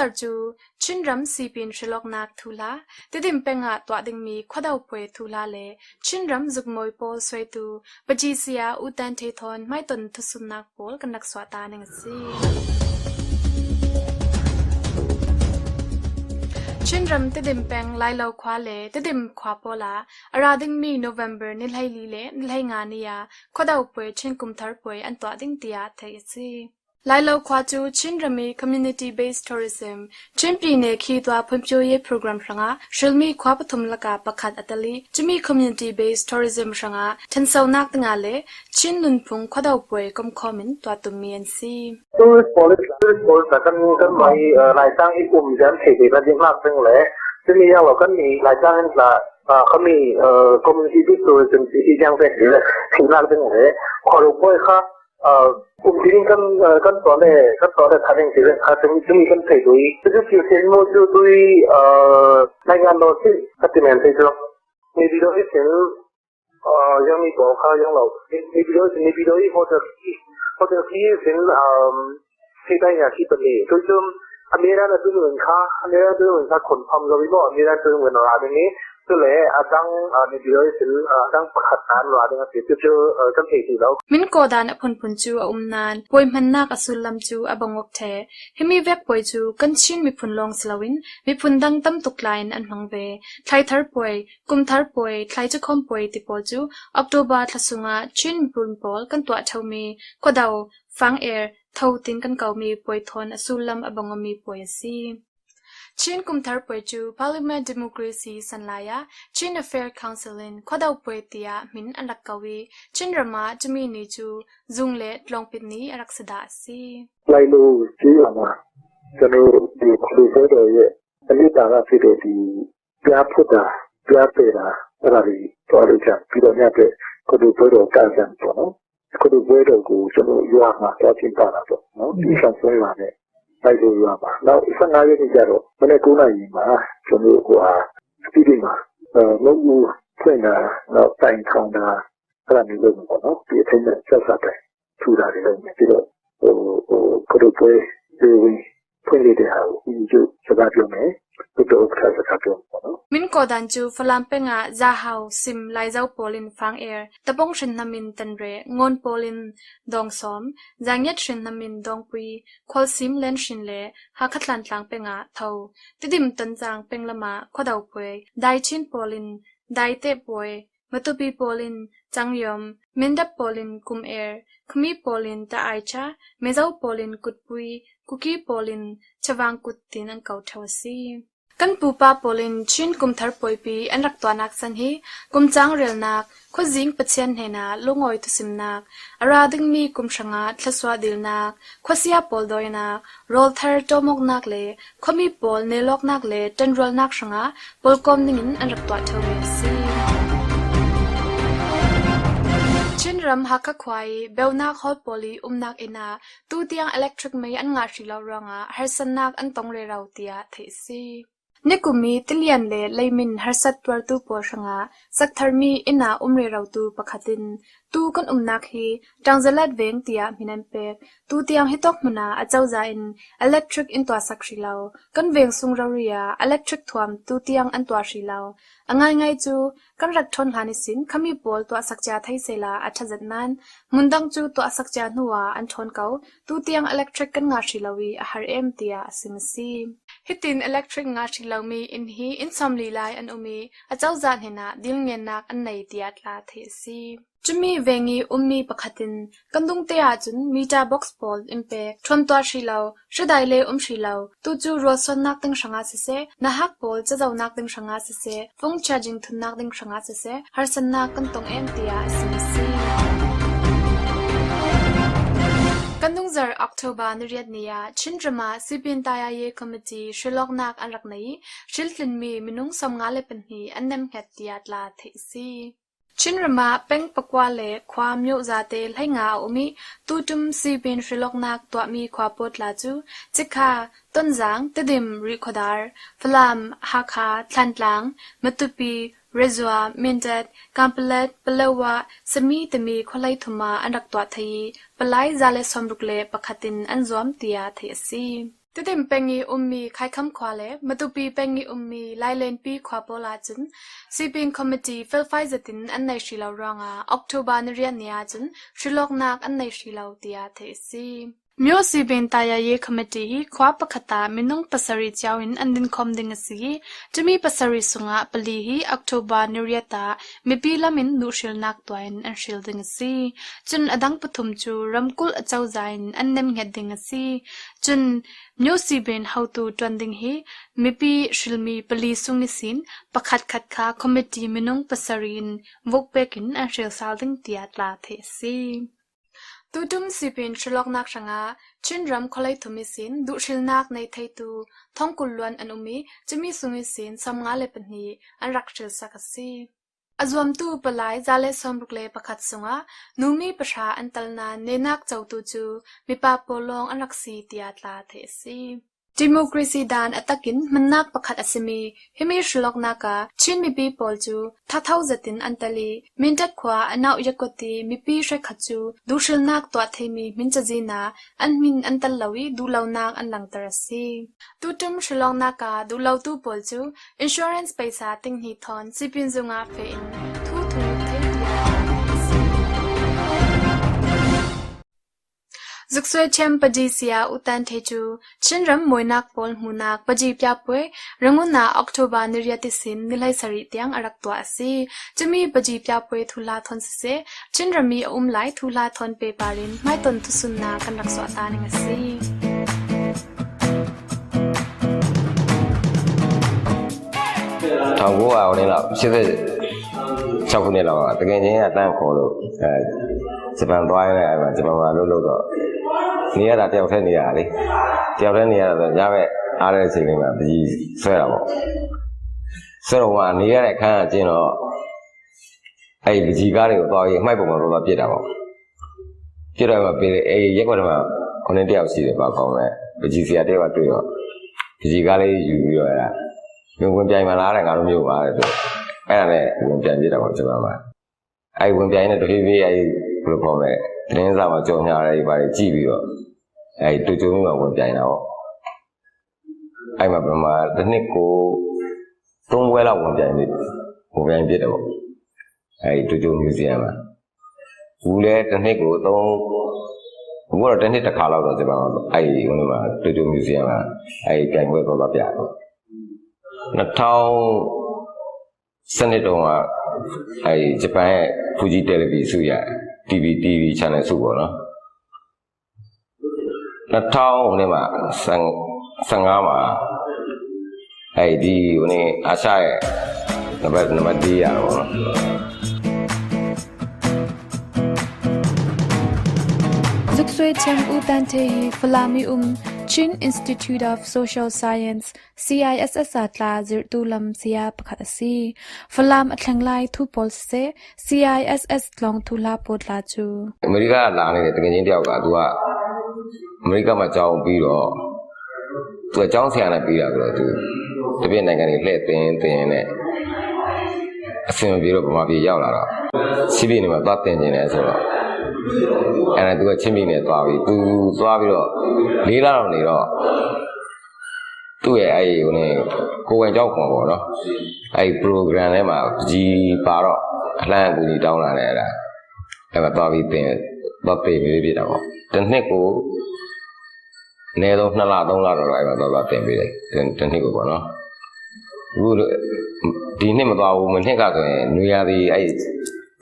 จัดจูชินรัมซีปินชลอกนักทุลาติดิมเป็งะตัวดิงมีขดาวปวยทุลาเลชินรัมจุกมวยโปสวยตูปจีเซียอุตันเททอนไม่ตนทุสุนักโปลกันนักสวตานังซีชินรัมติดิมเป็งไลเลาควาเลติดิมควาโปลาอราดิงมีโนเวมเบอร์นิไลลีเลนิไลงานียขดาวปวยชินกุมทาร์ปวยอันตัวดิงเตียเทซีလိုင်လောက်ခွာကျူချင်းရမီ community based tourism ချင်းပြည်နယ်ခီးသွားဖွံ့ဖြိုးရေး program ရငါရှယ်မီခွာပထုမလကပခတ်အတလီချမီ community based tourism ရငါထန်ဆောနာကငါလေချင်းလွန်ဖုံခွာတော့ပွဲကမ်ခမင်တွာတူမီန်စီ tourist policy tourist policy ကန်နီကန်မိုင်လိုင်တန်းအီကုမ်ဂျန်ခေဒီရဒီမတ်ဖင်းလေချမီရောက်ကန်နီလိုင်တန်းလာเขามี community tourism ที่ยังเป็นอยู่ที่นั่นเป็นเลยขอรู้ไปค่ะ kumpirin kan kan tole kan tole tharing tiren tharing tumi kan thei dui tu ki sen mo chu dui nai ngan lo si khati men thei jo ni bi doi sen yang ni bo kha yang lo ni bi doi ni bi doi ho der ki ho der ki sen um si dai ya ki pali tu chum อเมริกาตัวหนึ่งค่ะอเมริกาตัวหนึ่งค่ะขนพอมเราไม่บอกอเมริกาตัวหนึ่งเราเป็นนี้ tu le atang ani dio sil atang pakhat nan lo adang ti tu chu kan thei ti lo min ko dan phun phun chu a um nan poi man na ka sul lam chu abangok the hemi vek poi chu kan chin mi phun long slawin mi phun dang tam tuk lain an hang ve thlai thar poi kum thar poi thlai chu khom poi ti po chu october thlasunga à, chin pun pol kan twa thau mi ko dau fang air thâu tin kan cầu mi poi thon asulam abangom mi poi si Chin kumthar pwechu Parliament Democracy sanlaya Chin Affair Council in khwadaw pwe tia min anakawi Chin rama chimi ni chu zungle tlongpit ni araksada si lai lo chi ama chano di khu so de ye ani ta ga fit de di pya phut da pya pe da ara ri to lo cha pi do nya pe ko do pwe do ka san po no ko do pwe do ko chano yo ma ta chin pa na po no di san so ya ne လိုက်လို့ရပါနောက်15ရက်နေ့ကျတော့မနေ့9နိုင်မှာကျွန်တော်ကစတူဒီမှာအဲမဟုတ်ဘူးဖွင့်တာနောက်တိုင်ထောင်တာအဲ့ဒါမျိုးလုပ်မှာပေါ့နော်ဒီအချိန်နဲ့ဆက်ဆက်တယ်ထူတာတွေလုပ်ပြီးတော့ဟိုဟိုကတို့ပွဲဒီဖွင့်ရတဲ့ဟာကိုဒီကျစကားပြောမယ်ဒီတော့ခါစကားပြောมินกอดันจูฟลามเปงะจาฮาวซิมไลเจ้าโปลินฟังเอร์ตะบงชินนามินตันเรงอนโปลินดองซอมจางยัดชินนามินดองปุยควอลซิมเลนชินเลฮักขัดหลันตังเปงะเทาติดดิมตันจางเปงละมาควดาวปวยไดชินโปลินไดเตปวยมตุบีโปลินจางยอมมินดับโปลินคุมเอร์คุมีโปลินตะไอชาเมจ้าโปลินกุดปุยคุกี้โปลินชวังกุดตินังเกาเทวซี kan pupa polin chin kum thar poipi an rak twanak san hi kum chang rel nak kho jing pachian he na longoi tu sim nak ara ding mi kum shanga thlaswa dil nak kho sia pol doi na rol thar to mok nak le kho mi pol ne lok nak le ten rol nak shanga pol kom ning in an rak twa thau re si chin ram ha ka khwai belnak hot poli umnak ina tu tiang electric mai an nga shri lo ranga harsan nak an tong le rau tia thei si ne kumi tilian le leimin harsat twar tu por sanga sak tharmi ina umre rau tu pakhatin tu kan umna khi tangzalat veng tia minan pe tu tiam hitok muna achau za in electric in twa sak shilao kan veng sung ria electric thuam tu tiang an twa shilao angai ngai chu kan rak thon hani sin khami pol twa sak cha thai sela atha zat nan mundang chu twa sak cha nuwa an thon kau tu tiang electric kan nga shilawi a har em tia asimsi hitin electric nga thi lomi in hi insomli lai an umi achau zan hina dil nge nak an nei tiat la the si chumi vengi ummi pakhatin kandung te a chun mita box ball impact thon to shi lo shadai le um shi lo tu chu ro son nak tang shanga se se na hak ball cha zau nak tang shanga se se phone charging thun nak tang shanga se se har san nak kan tong em tia si si กันดุงจรออกตุบานรียดเนียชินดรามาซีบินตายาเยคอมมิตีชิลอกนักอันรักนี้ชิลตินมีมินุงสมงาเลเป็นฮีอันนั้นเหติยาตลาเทซีชินรามาเป็งปกวาเลความยุ่งยากเตลให้งาอุมิตูดุมซีเป็นฟิลอกนักตัวมีความปวดลาจูจิกาต้นจังติดดิมริคอดาร์ฟลามฮาคาทันหลังมตุปีရဇွာမင်တက်ကမ်ပလက်ပလဝစမီတမီခလိုက်ထမအန်ရက်တွာသေပလိုက်ဇာလေဆ ோம் ရုကလေပခတင်အန်ဇွမ်တီယာသေစီတတင်ပငီအုံမီခိုင်ခမ်ခွာလေမတူပီပငီအုံမီလိုင်လန်ပီခွာပေါ်လာချင်စီပင်းကော်မတီဖီလ်ဖိုင်ဇတင်အန်နေရှိလောရငါအောက်တိုဘာနရီယန်နီယာချင်ရှီလော့နာကအန်နေရှိလောတီယာသေစီမြို့စီပင်တာယာရေးခမတီခွာပခတာမင်းနုံပစရီချောင်းအန်ဒင်ခုံဒင်းစီတမီပစရီဆုငါပလီဟီအောက်တိုဘာနရီတာမီပီလာမင်နူရှီလနက်တွိုင်အန်ရှီလဒင်းစီချွန်းအဒန်းပထုမ်ချူရမ်ကုလအချောဇိုင်အန်နမ်ငက်ဒင်းစီချွန်းမြို့စီပင်ဟောက်တူတွန်ဒင်းဟီမီပီရှီလမီပလီဆုငစင်ပခတ်ခတ်ခါခမတီမင်းနုံပစရီန်ဝုတ်ပက်ကင်အန်ရှီလဆာလဒင်းတီယတ်လာသေးစီ tu dum sipin trilok nak sanga chin ram kholai thumi sin du shil nak nei thai tu thong kul luan anumi chimi sungi sin sam nga le pani an rak chil sakasi azwam tu palai zale somruk le pakhat sunga numi pasha antalna nenak chautu chu mipa polong anak si tiatla the si democracy dan atakin mannak pakhat asimi himi shlokna ka chin mi bi polchu tha thau zatin antali mintat khwa anau yakoti mi pi she khachu dushil nak to themi min cha jina an min antal lawi du law nak an lang tarasi tu tum shlokna ka du law tu polchu insurance paisa ting ni thon sipin zunga fe in ziksoe chem paji sia utan thechu chinram moinak pol munak paji pya pwe ranguna october niryati sin nilai sari tiang arak to asi chimi paji pya pwe thula thon se chinrami um lai thula thon pe parin mai ton tu sunna kanak so ta ning asi 1900နဲ့လောက်86ခုနှစ်လောက်ကတကယ်ချင်းကတန့်ခေါ်လို့အဲဂျပန်သွားရဲအဲ့မှာဂျပန်မှာလှုပ်လို့တော့နေရတာတယောက်တည်းနေရတာလေတယောက်တည်းနေရတာဆိုရပဲအားတဲ့အချိန်လေးမှာဒီဆွဲတာပေါ့ဆွဲတော့ကနေရတဲ့ခန်းကကျင်းတော့အဲ့ဒီကြီးကားတွေကိုသွားပြီးမှိုက်ပုံမှာတော့ပြစ်တာပေါ့ပြစ်တော့မှပြေးအဲ့ရက်ကွက်မှာခုနှစ်တယောက်ရှိတယ်ပါကောင်းလဲကြီးစရာတယောက်ကတွေ့တော့ကြီးကားလေးယူပြီးတော့အဲ့ဒါဝင်ဝင်ပြိုင်မလားတဲ့ငါတို့မျိုးပါတဲ့သူအဲ့ဒါနဲ့ဝင်ပြန်ပြစ်တာပေါ့ကျွန်တော်ကအဲ့ဝင်ပြိုင်တဲ့တဖြည်းဖြည်းအဲ့ဘယ်လိုခေါ်မလဲတင်းစားမှာကြော်ညာရတွေပါတယ်ကြည့်ပြီးတော့အဲဒီတူတူမျိုးမှာဝင်ပြိုင်တာပေါ့အဲ့မှာပမာတစ်နှစ်ကိုသုံးပွဲလောက်ဝင်ပြိုင်နေဝင်ပြိုင်ဖြစ်တယ်ပေါ့အဲဒီတူတူမျိုးစီရမှာဘူးလဲတစ်နှစ်ကိုသုံးဘူးကတော့တစ်နှစ်တစ်ခါလောက်တော့ဒီမှာအဲဒီဝင်မှာတူတူမျိုးစီရမှာအဲဒီပြိုင်ပွဲတော့တော့ပြတယ်2000စနစ်တုန်းကအဲဒီဂျပန်ရဲ့ဖူဂျီတယ်လီဗီစုရတယ် TV TV channel စုပေါ့နော်2000နဲ့မှာ15မှာအဲ့ဒီဟိုနေအာရှရဲ့နံပါတ်နံပါတ်1ရတာပေါ့နော်ซุกซวยเชมอูตันเทฟลามิอุม Chin Institute of Social Science CISSR tla zir tulam sia pakhat asi falam athanglai thu pol se CISS long thula potla chu အမေရိကလာနေတဲ့တကယ်ချင်းတယောက်ကသူကအမေရိကမှာကြောင်းပြီးတော့သူကကြောင်းဆရာနဲ့ပြီးတာဆိုတော့သူတပြည့်နိုင်ငံတွေလှည့်သင်သင်နဲ့အဆင်ပြေတော့ဗမာပြည်ရောက်လာတော့စီးပြင်းနေမှာသွားသင်နေတယ်ဆိုတော့အဲ့ဒါသူကချင်းမိနဲ့သွားပြီးသူသွားပြီးတော့လေးလာတော့နေတော့သူ့ရဲ့အဲ့ဒီဟိုနေကိုဝင်ကြောက်ခေါ်ပေါ့နော်အဲ့ဒီ program ထဲမှာကြီးပါတော့အလန့်အကူကြီးတောင်းလာတယ်အဲ့ဒါအဲ့ဒါသွားပြီးသင်သွားပေးပြီးပြတာပေါ့တစ်နှစ်ကိုအနည်းဆုံး2လ3လတော့အဲ့မှာသွားသွားသင်ပေးတယ်တစ်နှစ်ကိုပေါ့နော်အခုဒီနှစ်မသွားဘူးမနှစ်ကဆိုရင်နွေရာသီအဲ့ဘယ်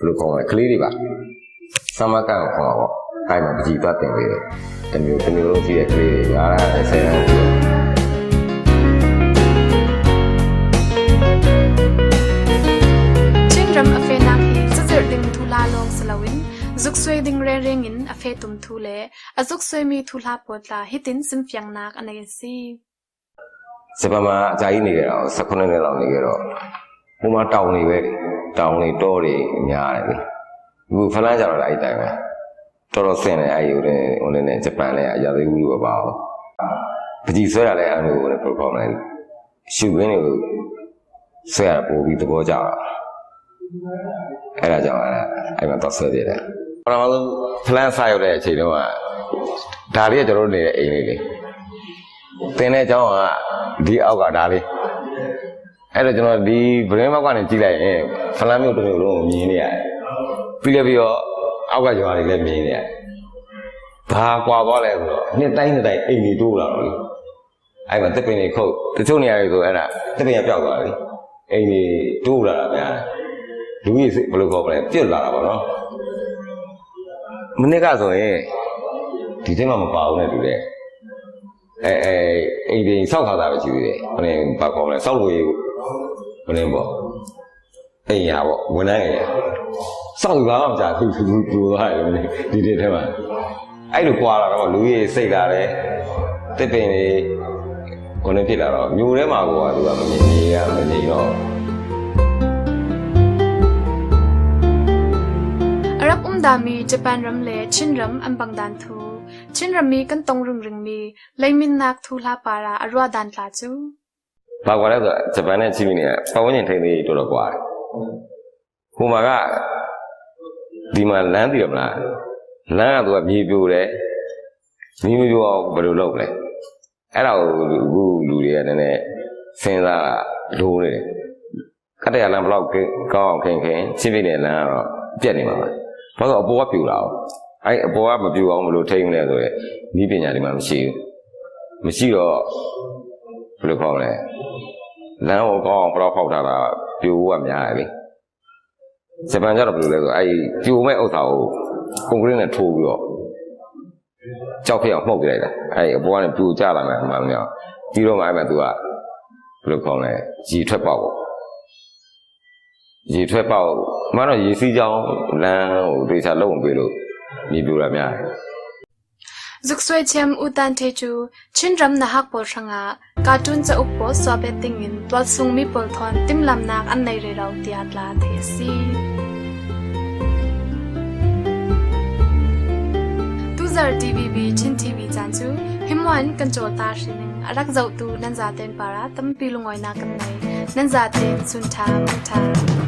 လိုခေါ်မလဲကလေးတွေပါဆမကံခေါ်ပေါ့အဲ့မှာပကြီးသွားတင်ပေးတယ်တမျိုးတမျိုးလုံးရှိတဲ့ကလေးတွေအားရတဲ့ဆယ်တန်းကျော်ุกสวยดิงเรเริงินอเฟตุมทุเลอซุกสวยมีทุลาปวดลาฮิตินซิมฟียงนักอะไรสิစပမာအကြာကြီးနေကြတော့18နှစ်လောက်နေကြတော့ဟိုမှာတောင်တွေပဲတောင်တွေတောတွေအများတယ်အခုဖလန်းကြတော့အဲ့တိုင်းပဲတော်တော်ဆင်တယ်အဲ့ဒီဟိုတဲ့ဟိုနဲ့ဂျပန်နဲ့အရာသိဘူးလို့ပါအောင်ပကြီးဆွဲရလဲအဲ့လိုဟိုတဲ့ပရိုဂရမ်နဲ့ရှုခင်းတွေကိုဆွဲရပို့ပြီးသဘောကျတာအဲ့ဒါကြောင့်အဲ့မှာတော့ဆွဲသေးတယ်ပထမဆုံးဖလန်းဆရောက်တဲ့အချိန်တုန်းကဒါလေးကကျွန်တော်တို့နေတဲ့အိမ်လေးလေတင်တဲ့အကြောင်းကဒီအောက်ကဒါလေးအဲ့တော့ကျွန်တော်ဒီ brain map ကနေကြည့်လိုက်ရင်ဖလန်းမျိုးတစ်မျိုးလုံးကိုမြင်နေရတယ်ပြီးလည်းပြီးတော့အောက်ကရွာတွေလည်းမြင်နေရတယ်ဘာကွာသွားလဲဆိုတော့နှစ်တိုင်းနှစ်တိုင်းအိမ်ကြီးတိုးလာတော့လေအဲ့မှာတပင်းတွေခုတ်တချို့နေရာတွေဆိုအဲ့ဒါတပင်းကပျောက်သွားပြီအိမ်ကြီးတိုးလာတာများတယ်လူကြီးစိတ်ဘယ်လိုခေါ်မလဲပြစ်လာတာပေါ့နော်မနစ်ကဆိုရင်ဒီထဲမှာမပါဘူးနဲ့တူတယ်အဲအဲအိမ်ပြင်ဆောက်ထားတာပဲရှိသေးတယ်ဘယ်နည်းဘာခေါ်မလဲဆောက်လို့ရဘူးဘယ်နည်းပေါ့အိမ်ရပေါ့ဝန်ထမ်းရစောင့်စားအောင်ကြာသူသူသူသွားတယ်ဒီနေ့ထဲမှာအဲ့လိုကွာလာတော့လူကြီးစိတ်လာတယ်တစ်ပင်တွေကိုလည်းဖြစ်လာတော့မျိုးထဲမှာကွာသူကမမြင်ရမနေတော့รักอุ้มดามีจะเป็นรำเลชินรำอันบังดันทูชินรำมีกันตรงรึงรึงมีเลยมินนักทูลาปาราอรัวดันลาจูဘာကွာလဲဆိုတော့ဂျပန်နဲ့ချင်းမီနေကပတ်ဝန်းကျင်ထိန်းသိရေးတော်တော်ကွာတယ်ဟိုမှာကဒီမှာလမ်းသိရမလားလမ်းကသူကမြေပြိုတယ်မြေမပြိုအောင်ဘယ်လိုလုပ်လဲအဲ့ဒါကိုအခုလူတွေကလည်းနည်းစဉ်းစားလိုနေတယ်ခတ်တရားလမ်းဘလောက်ကောင်းအောင်ခင်ခင်ချင်းပြတဲ့လမ်းကတော့ပြက်နေမှာပါဘာလို့အပေါ်ကပြူလာအောင်အဲ့အပေါ်ကမပြူအောင်ဘယ်လိုထိန်းလဲဆိုရယ်ဤပညာဒီမှာမရှိဘူးမရှိတော့ဘယ်လိုခေါ်လဲလမ်းကိုကောင်းအောင်ဘလောက်ဖောက်ထားတာပြိုးကများတယ်လေဂျပန်ကျတော့ဘယ်လိုလဲဆိုအဲ့ပြိုမဲ့ဥစ္စာကိုကွန်ကရစ်နဲ့ထိုးပြီးတော့ကြောက်ဖျက်အောင်မှုတ်ပြလိုက်တာအဲ့အပေါ်ကနေပြိုကျလာမယ်မှန်မလားပြီးတော့မှအဲ့မှာသူကဘယ်လိုခေါ်လဲရေထွက်ပေါက်ပေါ့ရေထွက်ပေါက်မှတော့ရေစီးကြောင်းလမ်းဟိုဒေသလုံးပေးလို့မြေပြိုတာများ zuk swechem utan techu chindram na hak por shanga cartoon cha up po swa pe ting in twal sung mi pol thon tim lam nak an nei re rau ti at la the si tu zar tvb chin tv chan chu himwan kan chol ta shin arak zau tu nan za ten para tam pi lungoi na kan nei nan za ten sun tha ma tha